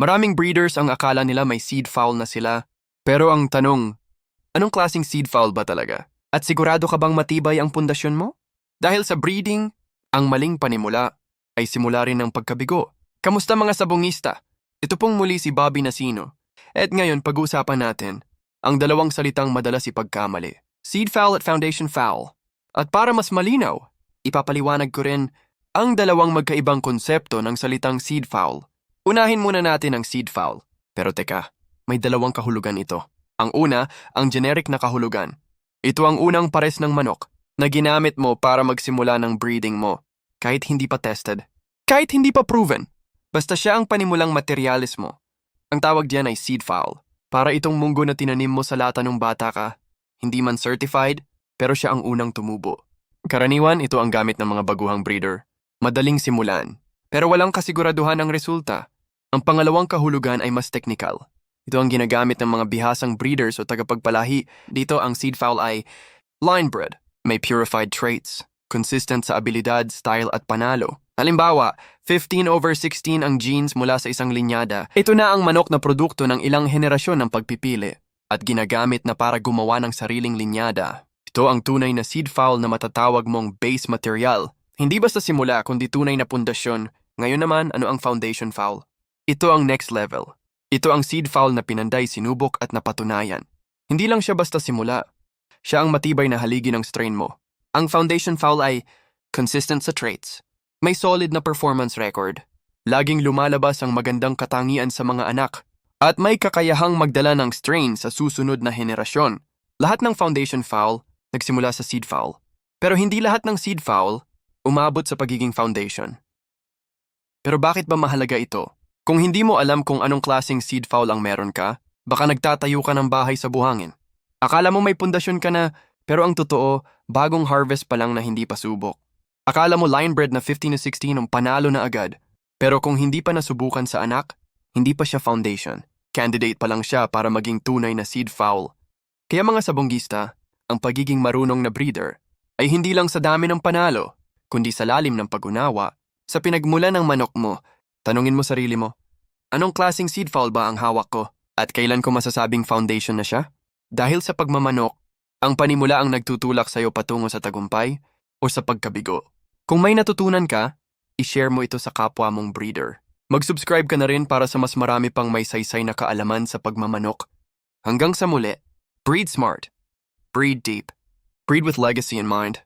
Maraming breeders ang akala nila may seed fowl na sila. Pero ang tanong, anong klaseng seed fowl ba talaga? At sigurado ka bang matibay ang pundasyon mo? Dahil sa breeding, ang maling panimula ay simula rin ng pagkabigo. Kamusta mga sabongista? Ito pong muli si Bobby Nasino. At ngayon pag-uusapan natin ang dalawang salitang madalas ipagkamali. Seed fowl at foundation fowl. At para mas malinaw, ipapaliwanag ko rin ang dalawang magkaibang konsepto ng salitang seed fowl. Unahin muna natin ang seed fowl. Pero teka, may dalawang kahulugan ito. Ang una, ang generic na kahulugan. Ito ang unang pares ng manok na ginamit mo para magsimula ng breeding mo, kahit hindi pa tested. Kahit hindi pa proven. Basta siya ang panimulang materialis mo. Ang tawag diyan ay seed fowl. Para itong munggo na tinanim mo sa lata ng bata ka. Hindi man certified, pero siya ang unang tumubo. Karaniwan, ito ang gamit ng mga baguhang breeder. Madaling simulan, pero walang kasiguraduhan ang resulta. Ang pangalawang kahulugan ay mas technical. Ito ang ginagamit ng mga bihasang breeders o tagapagpalahi. Dito ang seed fowl ay linebred, may purified traits, consistent sa abilidad, style at panalo. Halimbawa, 15 over 16 ang genes mula sa isang linyada. Ito na ang manok na produkto ng ilang henerasyon ng pagpipili at ginagamit na para gumawa ng sariling linyada. Ito ang tunay na seed fowl na matatawag mong base material. Hindi basta simula kundi tunay na pundasyon. Ngayon naman, ano ang foundation fowl? Ito ang next level. Ito ang seed fowl na pinanday, sinubok at napatunayan. Hindi lang siya basta simula. Siya ang matibay na haligi ng strain mo. Ang foundation fowl ay consistent sa traits. May solid na performance record. Laging lumalabas ang magandang katangian sa mga anak. At may kakayahang magdala ng strain sa susunod na henerasyon. Lahat ng foundation fowl nagsimula sa seed fowl. Pero hindi lahat ng seed fowl umabot sa pagiging foundation. Pero bakit ba mahalaga ito? Kung hindi mo alam kung anong klaseng seed fowl ang meron ka, baka nagtatayo ka ng bahay sa buhangin. Akala mo may pundasyon ka na, pero ang totoo, bagong harvest pa lang na hindi pa subok. Akala mo linebred na 15 to 16 ang panalo na agad, pero kung hindi pa nasubukan sa anak, hindi pa siya foundation. Candidate pa lang siya para maging tunay na seed fowl. Kaya mga sabonggista, ang pagiging marunong na breeder ay hindi lang sa dami ng panalo, kundi sa lalim ng pag-unawa, sa pinagmula ng manok mo, tanungin mo sarili mo, anong klaseng seed fowl ba ang hawak ko? At kailan ko masasabing foundation na siya? Dahil sa pagmamanok, ang panimula ang nagtutulak sa'yo patungo sa tagumpay o sa pagkabigo. Kung may natutunan ka, i-share mo ito sa kapwa mong breeder. Mag-subscribe ka na rin para sa mas marami pang may saysay na kaalaman sa pagmamanok. Hanggang sa muli, breed smart, breed deep, breed with legacy in mind.